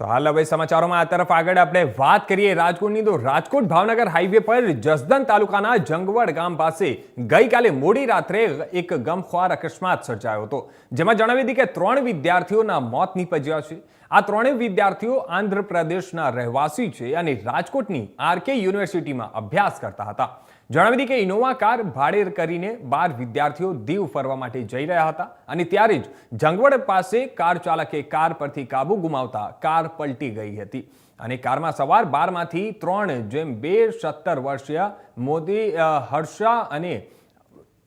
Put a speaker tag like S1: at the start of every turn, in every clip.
S1: તો હાલ હવે સમાચારોમાં આ તરફ આગળ આપણે વાત કરીએ રાજકોટની. તો રાજકોટ ભાવનગર હાઈવે પર જસદન તાલુકાના જંગવડ ગામ પાસે ગઈકાલે મોડી રાત્રે એક ગમખ્વાર અકસ્માત સર્જાયો હતો, જેમાં જણાવી હતી કે ત્રણ વિદ્યાર્થીઓના મોત નીપજ્યા છે. આ ત્રણેય વિદ્યાર્થીઓ આંધ્રપ્રદેશના રહેવાસી છે અને રાજકોટની આરકે યુનિવર્સિટીમાં અભ્યાસ કરતા હતા. જણાવી દઈએ કે ઇનોવા કાર ભાડે કરીને બાર વિદ્યાર્થીઓ દીવ ફરવા માટે જઈ રહ્યા હતા અને ત્યારે જ જંગવડ પાસે કાર ચાલકે કાર પરથી કાબુ ગુમાવતા કાર પલટી ગઈ હતી. અને કારમાં સવાર બારમાંથી ત્રણ, જેમ બે, સત્તર વર્ષીય મોદી હર્ષા અને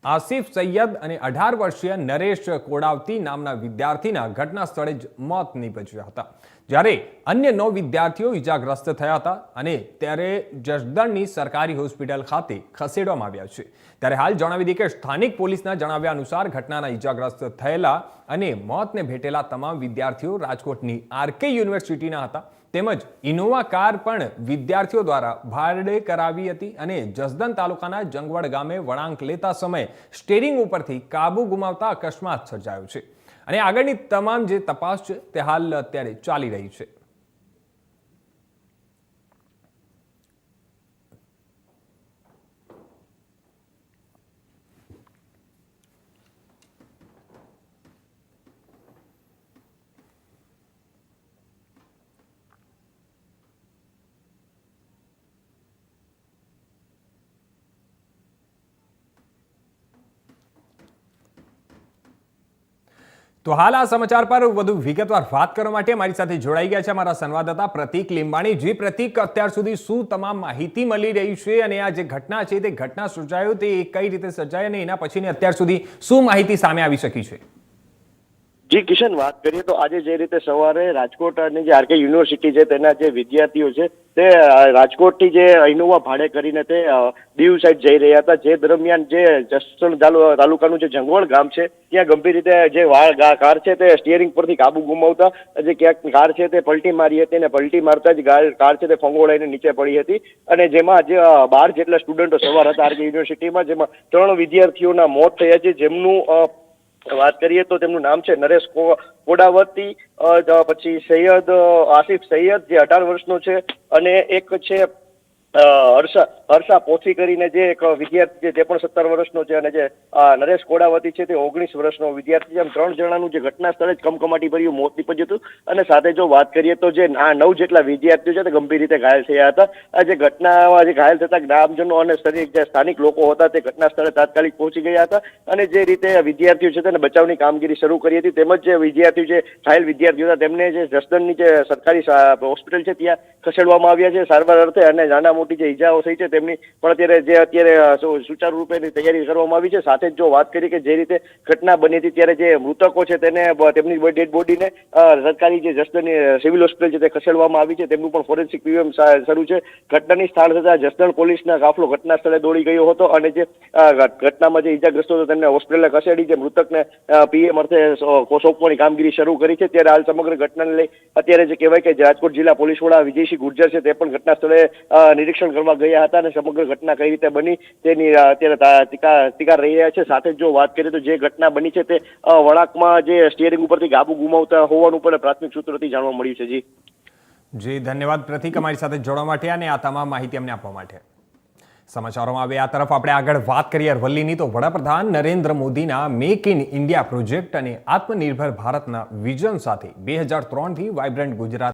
S1: આસિફ સૈયદ અને અઢાર વર્ષીય નરેશ કોડાવતી નામના વિદ્યાર્થીના ઘટના સ્થળે જ મોત નીપજ્યા હતા. જ્યારે અન્ય નવ વિદ્યાર્થીઓ ઈજાગ્રસ્ત થયા હતા અને ત્યારે જસદણની સરકારી હોસ્પિટલ ખાતે ખસેડવામાં આવ્યા છે. ત્યારે હાલ જણાવી દઈએ કે સ્થાનિક પોલીસના જણાવ્યા અનુસાર ઘટનાના ઈજાગ્રસ્ત થયેલા અને મોતને ભેટેલા તમામ વિદ્યાર્થીઓ રાજકોટની આરકે યુનિવર્સિટીના હતા. તેમજ ઇનોવા કાર પણ વિદ્યાર્થીઓ દ્વારા ભાડે કરાવી હતી અને જસદન તાલુકાના જંગવડ ગામે વળાંક લેતા સમયે સ્ટેરિંગ ઉપરથી કાબુ ગુમાવતા અકસ્માત સર્જાયો છે. અને આગળની તમામ જે તપાસ છે તે હાલ અત્યારે ચાલી રહી છે. તો હાલ આ સમાચાર પર વધુ વિગતવાર વાત કરવા માટે મારી સાથે જોડાઈ ગયા છે અમારા સંવાદદાતા પ્રતિક લીંબાણી. જી પ્રતિક, અત્યાર સુધી શું તમામ માહિતી મળી રહી છે અને આ જે ઘટના છે તે ઘટના સર્જાયો તે કઈ રીતે સર્જાય અને એના પછીની અત્યાર સુધી શું માહિતી સામે આવી શકી છે?
S2: જી, કિશન, વાત કરીએ તો આજે જે રીતે સવારે રાજકોટ અને જે આરકે યુનિવર્સિટી છે, તેના જે વિદ્યાર્થીઓ છે, તે રાજકોટથી જે ઇનોવા ભાડે કરીને તે દીવ સાઈડ જઈ રહ્યા હતા. જે દરમિયાન જે જસણ તાલુકાનું જે જંગવળ ગામ છે, ત્યાં ગંભીર રીતે જે કાર છે, તે સ્ટિયરિંગ પરથી કાબુ ગુમાવતા. જે ક્યાંક કાર છે, તે પલટી મારી હતી અને પલટી મારતા જ કાર છે, તે ફંગોળાઈને નીચે પડી હતી. અને જેમાં જે બાર જેટલા સ્ટુડન્ટો સવાર હતા આરકે યુનિવર્સિટીમાં, જેમાં ત્રણ વિદ્યાર્થીઓના મોત થયા છે. જેમનું વાત કરીએ તો તેમનું નામ છે નરેશ કોડાવતી પછી સૈયદ આસિફ સૈયદ, જે અઢાર વર્ષનો છે, અને એક છે હર્ષા હર્ષા પોથી કરીને જે એક વિદ્યાર્થી છે તે પણ સત્તર વર્ષનો છે અને જે નરેશ કોડાવતી છે, તે ઓગણીસ વર્ષનો વિદ્યાર્થી છે. એમ ત્રણ જણાનું જે ઘટના સ્થળે જ કમકમાટી ભર્યું મોત નીપજ્યું હતું. અને સાથે જો વાત કરીએ તો જે આ નવ જેટલા વિદ્યાર્થીઓ છે, તે ગંભીર રીતે ઘાયલ થયા હતા. આ જે ઘટનામાં જે ઘાયલ થતા ગ્રામજનો અને જે સ્થાનિક લોકો હતા, તે ઘટના સ્થળે તાત્કાલિક પહોંચી ગયા હતા. અને જે રીતે વિદ્યાર્થીઓ છે, તેને બચાવની કામગીરી શરૂ કરી હતી, તેમજ જે વિદ્યાર્થીઓ જે ઘાયલ વિદ્યાર્થીઓ હતા, તેમને જે જસદણની જે સરકારી હોસ્પિટલ છે, ત્યાં ખસેડવામાં આવ્યા છે. સારવાર અર્થે અને નાના મોટી જે ઈજાઓ થઈ છે તેમની પણ અત્યારે જે અત્યારે સુચારુ રૂપે તૈયારી કરવામાં આવી છે. સાથે જ વાત કરી કે જે રીતે ઘટના બની હતી, ત્યારે જે મૃતકો છે તેને તેમની ડેડ બોડીને સરકારી જે જસદણની સિવિલ હોસ્પિટલ છે તે ખસેડવામાં આવી છે. તેમનું પણ ફોરેન્સિક પીએમ શરૂ છે. ઘટનાની સ્થળ થતા જસદણ પોલીસના કાફલો ઘટના સ્થળે દોડી ગયો હતો અને જે ઘટનામાં જે ઈજાગ્રસ્તો હતો તેમને હોસ્પિટલે ખસેડી જે મૃતકને પીએમ અર્થે સોંપવાની કામગીરી શરૂ કરી છે. ત્યારે હાલ સમગ્ર ઘટનાને લઈ અત્યારે જે કહેવાય કે રાજકોટ જિલ્લા પોલીસ વડા વિજયસિંહ ગુર્જર છે તે પણ ઘટના સ્થળે નિરીક્ષણ કરવા ગયા હતા. અને સમગ્ર ઘટના કઈ રીતે બની તેની અત્યારે ટીકા રહી રહ્યા છે. સાથે જો વાત કરીએ તો જે ઘટના બની છે તે વળાંકમાં જે સ્ટિયરિંગ ઉપરથી કાબુ ગુમાવતા હોવાનું પણ પ્રાથમિક સૂત્રોથી જાણવા મળ્યું છે. જી.
S1: જી, ધન્યવાદ પ્રતિક અમારી સાથે જોડવા માટે અને આ તમામ માહિતી અમને આપવા માટે. સમાચારોમાં હવે આ તરફ આપણે આગળ વાત કરીએ અરવલ્લીની. તો વડાપ્રધાન નરેન્દ્ર મોદીના મેક ઇન ઇન્ડિયા પ્રોજેક્ટ અને આત્મનિર્ભર ભારતના વિઝન સાથે બે હજાર ત્રણથી વાઇબ્રન્ટ ગુજરાત